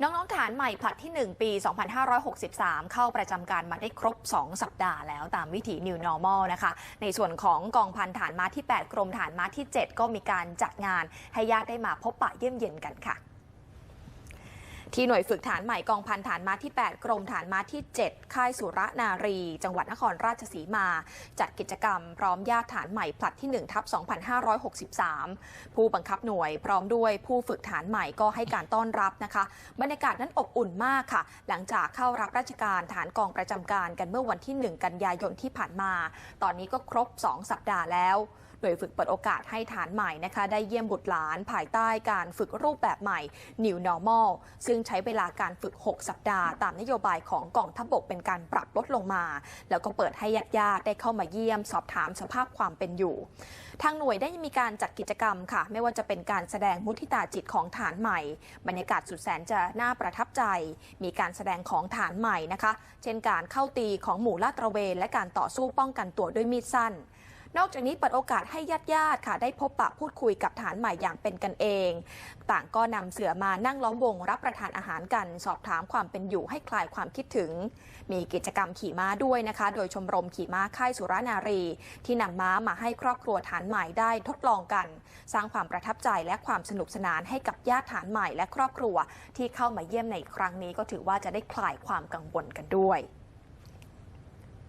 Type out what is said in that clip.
น้องๆฐานใหม่ผลัดที่ 1 ปี 2563 เข้าประจำการมาได้ครบ 2 สัปดาห์แล้วตามวิถี New Normal นะคะ ในส่วนของกองพันฐานม้าที่ 8 กรมฐานม้าที่ 7 ก็มีการจัดงานให้ญาติได้มาพบปะเยี่ยมเยียนกันค่ะ ที่หน่วยฝึกฐานใหม่กองพันฐานม้าที่ 8 กรมฐานม้าที่ 7 ค่ายสุรนารี จังหวัดนครราชสีมา จัดกิจกรรมพร้อมญาติฐานใหม่ผลัดที่ 1 ทับ 2563 ผู้บังคับหน่วยพร้อมด้วยผู้ฝึกฐานใหม่ก็ให้การต้อนรับนะคะ บรรยากาศนั้นอบอุ่นมากค่ะ หลังจากเข้ารับราชการฐานกองประจำการกันเมื่อวันที่ 1 กันยายนที่ผ่านมา ตอนนี้ก็ครบ 2 สัปดาห์แล้วโดยฝึกเปิดโอกาสให้ฐานใหม่นะคะ ได้เยี่ยมบุตรหลานภายใต้การฝึกรูปแบบใหม่ New Normal ซึ่งใช้เวลาการฝึก 6 สัปดาห์ ตามนโยบายของกองทัพบกเป็นการปรับลดลงมา แล้วก็เปิดให้ญาติๆได้เข้ามาเยี่ยม สอบถามสภาพความเป็นอยู่ ทางหน่วยได้มีการจัดกิจกรรมค่ะ ไม่ว่าจะเป็นการแสดงมุทิตาจิตของฐานใหม่ บรรยากาศสุดแสนจะน่าประทับใจ มีการแสดงของฐานใหม่นะคะ เช่นการเข้าตีของหมู่ลาดตระเวนและการต่อสู้ป้องกันตัวด้วยมีดสั้น นอกจากนี้เปิดโอกาสให้ญาติๆค่ะ ได้พบปะพูดคุยกับฐานใหม่อย่างเป็นกันเอง ต่างก็นำเสือมานั่งล้อมวงรับประทานอาหารกัน สอบถามความเป็นอยู่ให้คลายความคิดถึง มีกิจกรรมขี่ม้าด้วยนะคะ โดยชมรมขี่ม้าค่ายสุรานารี ที่นำม้ามาให้ครอบครัวฐานใหม่ได้ทดลองกัน สร้างความประทับใจและความสนุกสนานให้กับญาติฐานใหม่และครอบครัวที่เข้ามาเยี่ยมในครั้งนี้ก็ถือว่าจะได้คลายความกังวลกันด้วย